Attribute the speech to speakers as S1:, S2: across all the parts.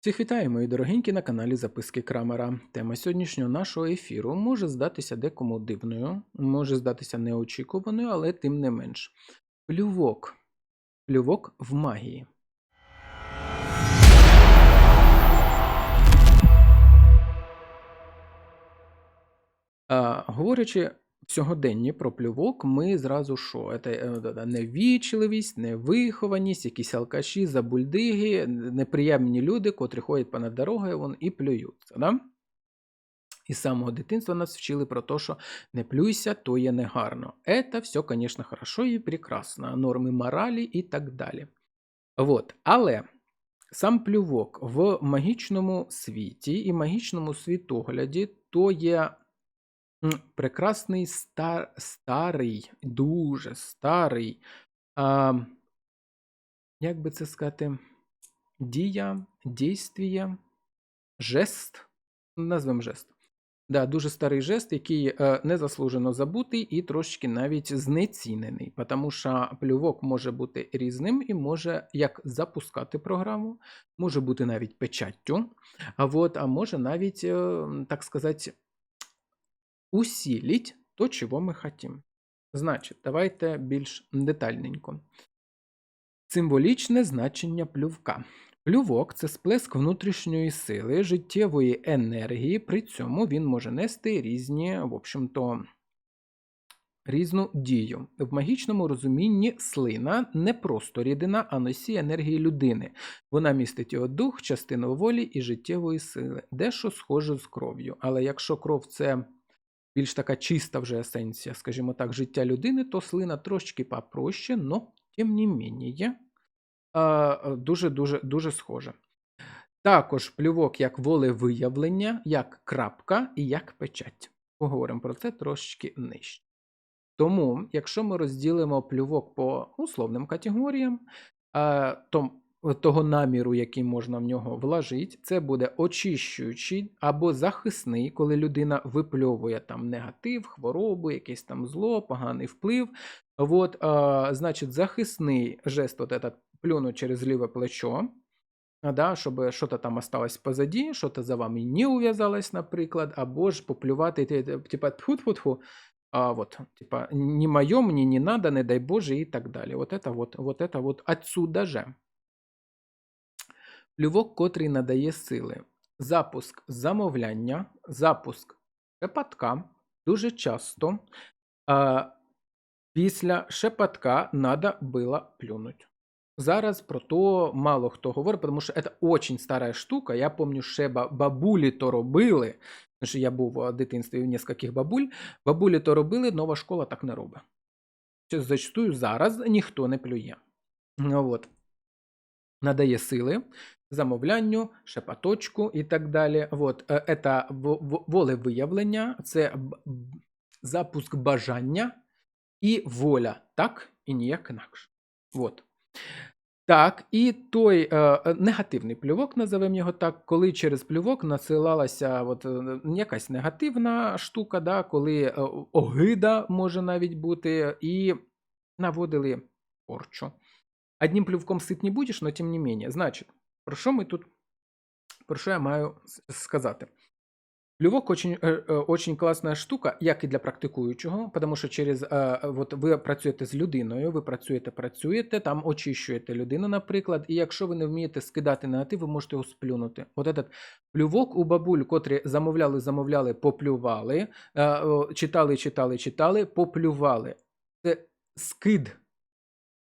S1: Всіх вітаю, мої дорогенькі, на каналі Записки Крамера. Тема сьогоднішнього нашого ефіру може здатися декому дивною, може здатися неочікуваною, але тим не менш. Плювок. Плювок в магії. А, говорячи сьогоденні про плювок, ми зразу що? Це е, невічливість, невихованість, якісь алкаші, забульдиги, неприємні люди, котрі ходять понад дорогою вон, і плюються. Да? І з самого дитинства нас вчили про те, що не плюйся, то є негарно. Це все, звісно, хорошо і прекрасно. Норми моралі і так далі. Вот. Але сам плювок в магічному світі і магічному світогляді то є прекрасний стар, старий, дуже старий, а, як би це сказати, дія, дійствіє, жест, назвемо жест. Да, дуже старий жест, який е, незаслужено забутий і трошки навіть знецінений, тому що плювок може бути різним і може як запускати програму, може бути навіть печаттю, а, вот, а може навіть, е, так сказати, усилить то, чого ми хотим. Значить, давайте більш детальненько. Символічне значення плювка. Плювок це сплеск внутрішньої сили, життєвої енергії, при цьому він може нести різні, в общем-то, різну дію. В магічному розумінні слина не просто рідина, а носій енергії людини. Вона містить його дух, частину волі і життєвої сили, дещо схоже з кров'ю. Але якщо кров це більш така чиста вже есенція, скажімо так, життя людини, то слина трошки попроще, но тим не менее, дуже дуже дуже схоже. Також плювок як волевиявлення, як крапка і як печать. Поговоримо про це трошечки нижче. Тому, якщо ми розділимо плювок по условним категоріям, то того наміру, який можна в нього вложити, це буде очищуючий або захисний, коли людина випльовує там негатив, хворобу, якесь там зло, поганий вплив. От, а, значить, захисний жест, от этот плюнуть через ліве плечо, а, да, щоб щось там осталось позаді, щось за вами не ув'язалось, наприклад, або ж поплювати, типа тьфу-тьфу-тьфу, а вот, типа, не моє, мені не надо, не дай Боже, і так далі. Вот это вот, вот это вот отсюда же. Плювок, котрий надає сили. Запуск замовляння, запуск шепотка дуже часто а, після шепотка надо было плюнуть. Зараз про то мало хто говорить, тому що це дуже стара штука. Я пам'ятаю, ще бабулі то робили. Що я був в дитинстві у нескольких бабуль. Бабулі то робили, нова школа так не робить. Зачастую зараз ніхто не плює. Ну, от. Надає сили замовлянню, шепоточку і так далі. От, це волевиявлення, це запуск бажання і воля. Так і ніяк інакше. От. Так, і той е, негативний плювок, називаємо його так, коли через плювок насилалася от, е, якась негативна штука, да, коли е, огида може навіть бути, і наводили порчу. Одним плювком сит не будеш, але тим не менее. Значить, про що ми тут, про що я маю сказати? Плювок очень, очень класна штука, як і для практикуючого, тому що через от ви працюєте з людиною, ви працюєте, працюєте, там очищуєте людину, наприклад, і якщо ви не вмієте скидати негатив, ви можете його сплюнути. От этот плювок у бабуль, котрі замовляли, замовляли, поплювали, читали, читали, читали, поплювали. Це скид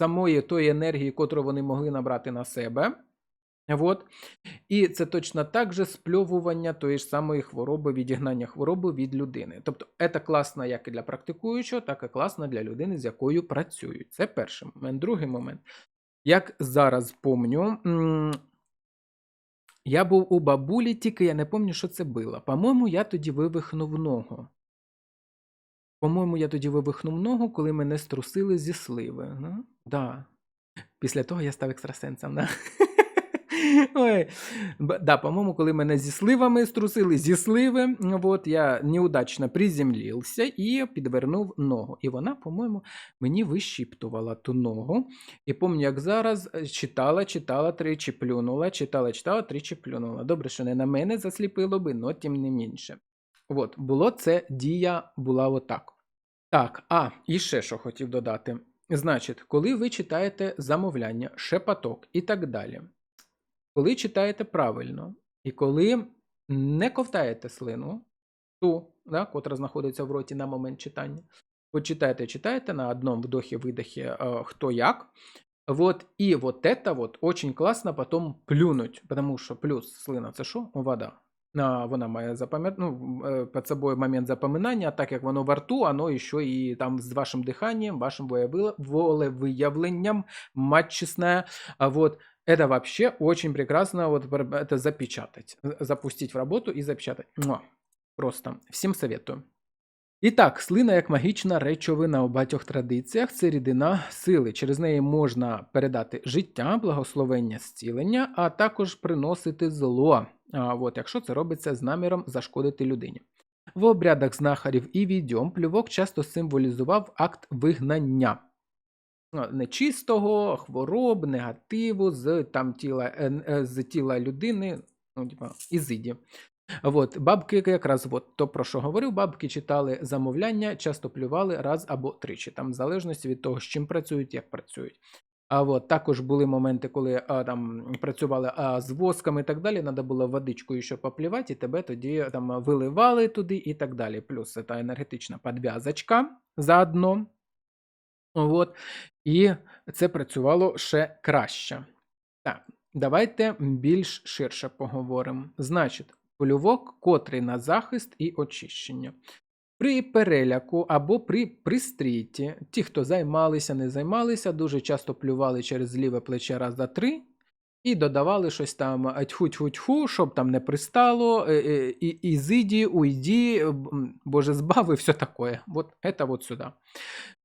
S1: самої тої енергії, котру вони могли набрати на себе. От. І це точно так же спльовування тої ж самої хвороби, відігнання хвороби від людини. Тобто, це класно як і для практикуючого, так і класно для людини, з якою працюють. Це перший момент. Другий момент. Як зараз помню, я був у бабулі, тільки я не пам'ятаю, що це було. По-моєму, я тоді вивихнув ногу. По-моєму, я тоді вивихнув ногу, коли мене струсили зі сливи. Да. Після того я став екстрасенсом. Да? Ой. Да, по-моєму, коли мене зі сливами струсили, зі сливи, от, я неудачно приземлився і підвернув ногу. І вона, по-моєму, мені вищіптувала ту ногу. І пам'ятаю, як зараз е, читала, читала тричі плюнула, читала, читала, тричі плюнула. Добре, що не на мене засліпило би, но тим не менше. От, було це дія була отак. Так, а, і ще що хотів додати. Значить, коли ви читаєте замовляння, шепоток і так далі, коли читаєте правильно, і коли не ковтаєте слину, ту, да, котра знаходиться в роті на момент читання, ви читаєте, читаєте на одному вдохе-видохе э, кто як, вот, и вот это вот очень классно потом плюнуть, потому що плюс слина це що? Вода. А, вона має запам'ят... ну, е, під собою момент запоминання, а так як воно во рту, воно ще і там з вашим диханням, вашим волевил- волевиявленням, мать честная, а вот, это вообще очень прекрасно вот пр- это запечатать, э, запустить в работу и запечатать. Муа. Просто всім советую. І так, слина як магічна речовина у багатьох традиціях це рідина сили. Через неї можна передати життя, благословення, зцілення, а також приносити зло. А, от, якщо це робиться з наміром зашкодити людині. В обрядах знахарів і відьом плювок часто символізував акт вигнання ну, нечистого, хвороб, негативу з там тіла, е, е, з тіла людини, ну, ізиді. От, бабки якраз от, то, про що говорив, бабки читали замовляння, часто плювали раз або тричі, там в залежності від того, з чим працюють, як працюють. А от також були моменти, коли а, там працювали а, з восками і так далі. Треба було водичкою ще поплівати, і тебе тоді там виливали туди і так далі. Плюс це та енергетична підв'язочка заодно. От. І це працювало ще краще. Так, давайте більш ширше поговоримо. Значить, польовок, котрий на захист і очищення. При переляку або при пристріті, ті, хто займалися, не займалися, дуже часто плювали через ліве плече раз за три і додавали щось там тьху-тьху-тьху, щоб там не пристало, е, е, і, ізиді, уйді, боже збав і все таке. Вот это вот сюди.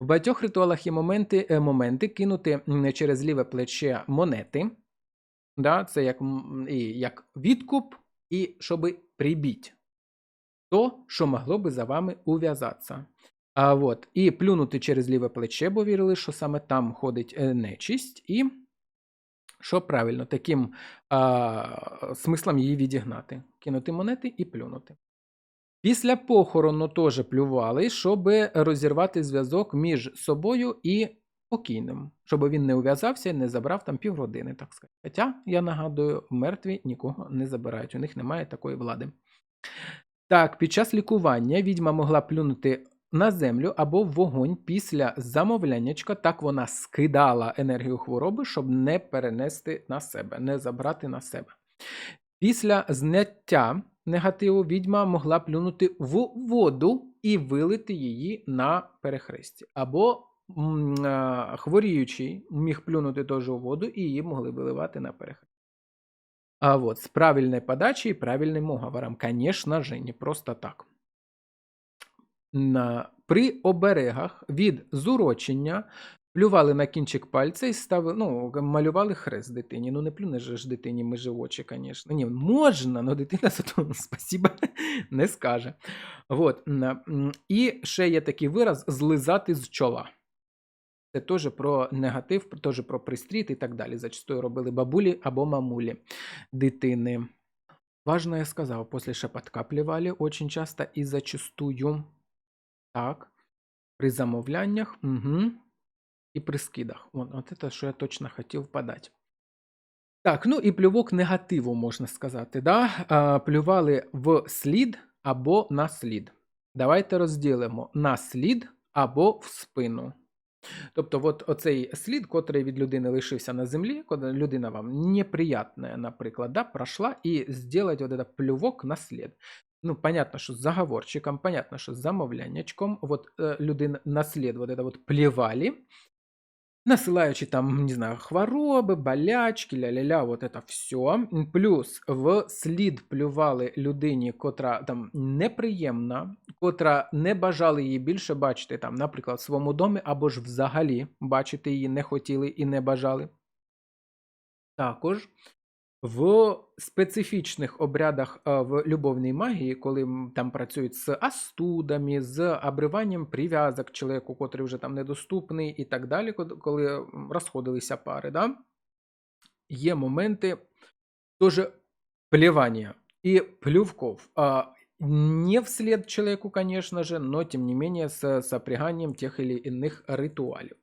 S1: В багатьох ритуалах є моменти, е, моменти кинути через ліве плече монети. Да, це як, і, як відкуп, і щоб прибіть то, що могло би за вами ув'язатися. А от, і плюнути через ліве плече, бо вірили, що саме там ходить е, нечисть, і що правильно, таким а, смислом її відігнати. Кинути монети і плюнути. Після похорону теж плювали, щоб розірвати зв'язок між собою і покійним, щоб він не ув'язався і не забрав там півгодини, так сказати. Хоча, я нагадую, мертві нікого не забирають, у них немає такої влади. Так, під час лікування відьма могла плюнути на землю або в вогонь після замовляннячка, так вона скидала енергію хвороби, щоб не перенести на себе, не забрати на себе. Після зняття негативу відьма могла плюнути в воду і вилити її на перехресті. Або хворіючий міг плюнути теж у воду і її могли виливати на перехресті. А вот с правильной подачей и правильным уговором. Конечно же, не просто так. На, при оберегах від зурочення плювали на кінчик пальця і ставили, ну, малювали хрест дитині. Ну, не плюнеш ж дитині межи очі, звісно. Ні, можна, але дитина зато спасіба не скаже. На- І ще є такий вираз злизати з чола. Це теж про негатив, теж про пристріт і так далі. Зачастую робили бабулі або мамулі дитини. Важно я сказав, после шепотка плевали очень часто і зачастую. Так. При замовляннях угу. і при скидах. От, от це, що я точно хотів подати. Так, ну і плювок негативу, можна сказати. Да? А, плювали в слід або на слід. Давайте розділимо на слід або в спину. Тобто, от оцей слід, котрий від людини лишився на землі, коли людина вам неприятна, наприклад, да, пройшла, і зробити вот этот плювок на слід. Ну, понятно, що з заговорчиком, понятно, що з замовляннячком, от е, людина на слід вот это вот плевали, насилаючи там, не знаю, хвороби, болячки, ля-ля-ля, вот это все. Плюс в слід плювали людині, котра там неприємна, котра не бажали її більше бачити, там, наприклад, в своєму домі, або ж взагалі бачити її не хотіли і не бажали. Також В специфічних обрядах е, в любовній магії, коли там працюють з астудами, з обриванням прив'язок чоловіку, котрий вже там недоступний, і так далі, коли розходилися пари, да? є моменти теж плевания и плювков. А, Не вслед человеку, конечно же, но тем не менее з сопряганням тих или иных ритуалів.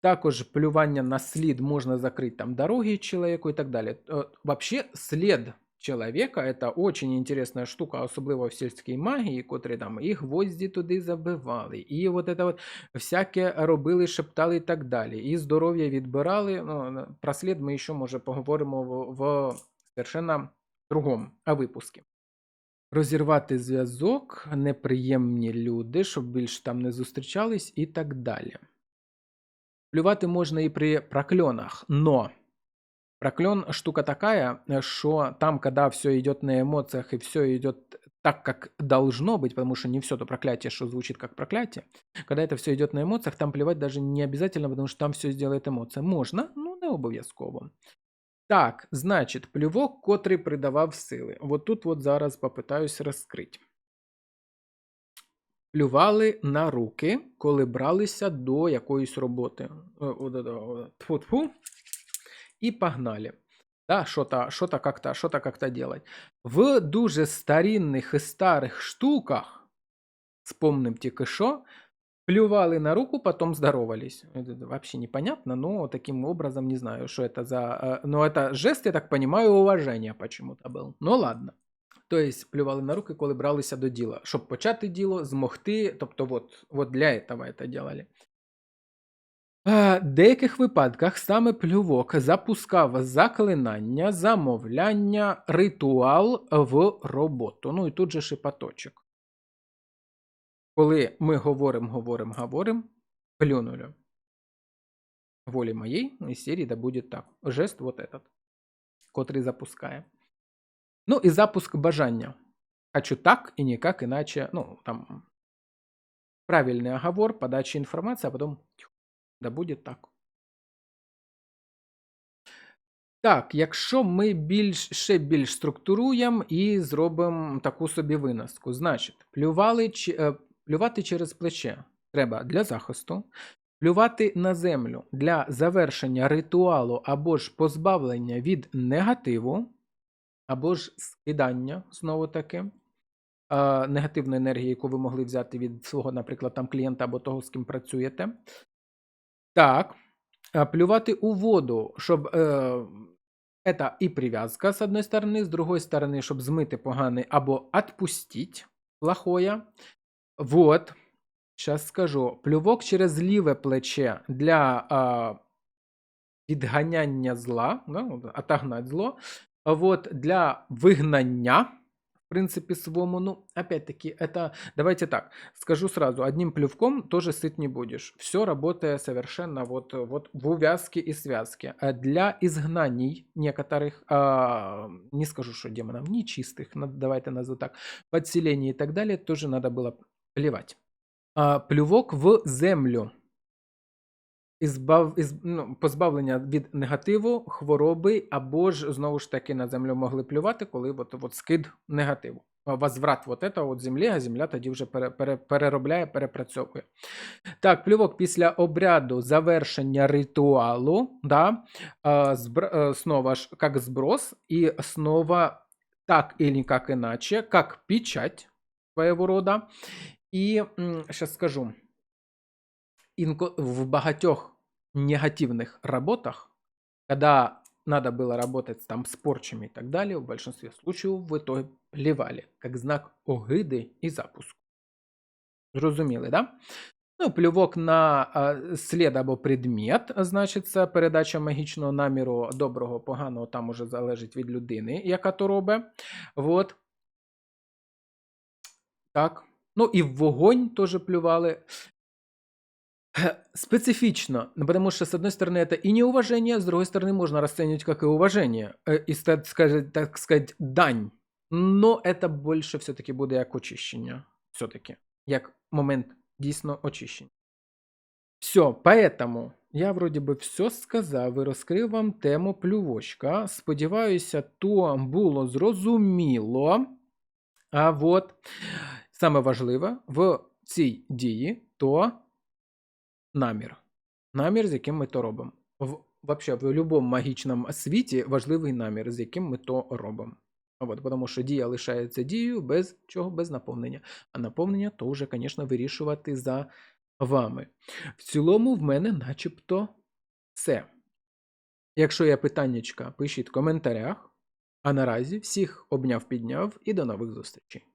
S1: Також плювання на слід можна закрити там дороги чоловіку і так далі. Е, Вообще, слід чоловіка это очень интересная штука, особливо в сільській магії, котрі там і гвозді туди забивали, і от это от всяке робили, шептали і так далі. І здоров'я відбирали. Ну, про слід ми ще, може, поговоримо в, в совершенно другому випуску. Розірвати зв'язок, неприємні люди, щоб більше там не зустрічались і так далі. Плювати можна і при прокльонах, но прокльон штука такая, что там, когда все идет на эмоциях и все идет так, как должно быть, потому что не все то проклятие, что звучит как проклятие, когда это все идет на эмоциях, там плевать даже не обязательно, потому что там все сделает эмоция. Можна, ну не обов'язково. Так, значить, плювок, котрий придавав сили. От тут от зараз попитаюсь розкрити. Плювали на руки, коли бралися до якоїсь роботи. Е, да, о, Тьфу-тьфу. І погнали. Да, що-то, що-то как-то, що-то как-то делать. В дуже старинних і старих штуках, вспомним тільки що, плювали на руку, потом здоровались. Это вообще непонятно, но таким образом не знаю, что это за... э, Но это жест, я так понимаю, уважения почему-то был. Ну ладно. Тобто плювали на руки, коли бралися до діла, щоб почати діло, змогти. Тобто, от, от для этого це делали. В деяких випадках саме плювок запускав заклинання, замовляння, ритуал в роботу. Ну і тут же шипаточок. Коли ми говоримо, говоримо, говоримо, плюнули. Волі моєї із серії да буде так. Жест вот этот, котрий запускає. Ну і запуск бажання. Хочу так і ніяк іначе. Ну, там правильний оговор, подача інформації, а потім да буде так. Так, якщо ми більш, ще більш структуруємо і зробимо таку собі виноску. Значить, плювали, е, плювати через плече треба для захисту, плювати на землю для завершення ритуалу або ж позбавлення від негативу, або ж скидання, знову таки, е, негативної енергії, яку ви могли взяти від свого, наприклад, там клієнта або того, з ким працюєте. Так. Плювати у воду, щоб е, это і прив'язка, з одної сторони, з другої сторони, щоб змити поганий або отпустить плохое. Вот. Сейчас скажу. Плювок через ліве плече для а, відганяння зла, да, от, отогнать зло. А Вот для вигнання, в принципе, своему, ну, опять-таки, это, давайте так, скажу сразу, одним плювком тоже сыт не будешь. Все работает совершенно вот, вот в увязке и связке. А Для изгнаний некоторых, а, не скажу, что демонов, нечистых, давайте назову так, подселений и так далее, тоже надо было плевать. А, Плювок в землю. Ізбав, із, ну, позбавлення від негативу, хвороби, або ж знову ж таки на землю могли плювати, коли от, от скид негативу. Возврат вот этого от землі, а земля тоді вже пере, пере, переробляє, перепрацьовує. Так, плювок після обряду завершення ритуалу, да, збр, снова ж як зброс, і снова так или никак иначе, как печать своего рода. І зараз скажу в багатьох негативных работах, когда надо было работать там с порчами и так далее, в большинстве случаев в итоге плевали, как знак огиди і запуску. Зрозуміли, да? Ну, плювок на а, слід або предмет, значиться передача магічного наміру доброго, поганого, там уже залежить від людини, яка то робить. Вот. Так. Ну і в вогонь теж плювали. Специфично, ну, потому что, с одной стороны, это и неуважение, с другой стороны, можно расценивать как и уважение, э, и, так сказать, так сказать, дань. Но это больше все-таки буде як очищення. Все-таки, як момент дійсно очищення. Все, поэтому я вроді би все сказав і розкрив вам тему плювочка. Сподіваюся, то було зрозуміло. А от саме важливе в цій дії то намір. Намір, з яким ми то робимо. В, вообще, в будь-якому магічному світі важливий намір, з яким ми то робимо. От, тому що дія лишається дією без чого? Без наповнення. А наповнення то вже, звісно, вирішувати за вами. В цілому, в мене начебто все. Якщо є питаннячка, пишіть в коментарях. А наразі всіх обняв, підняв і до нових зустрічей.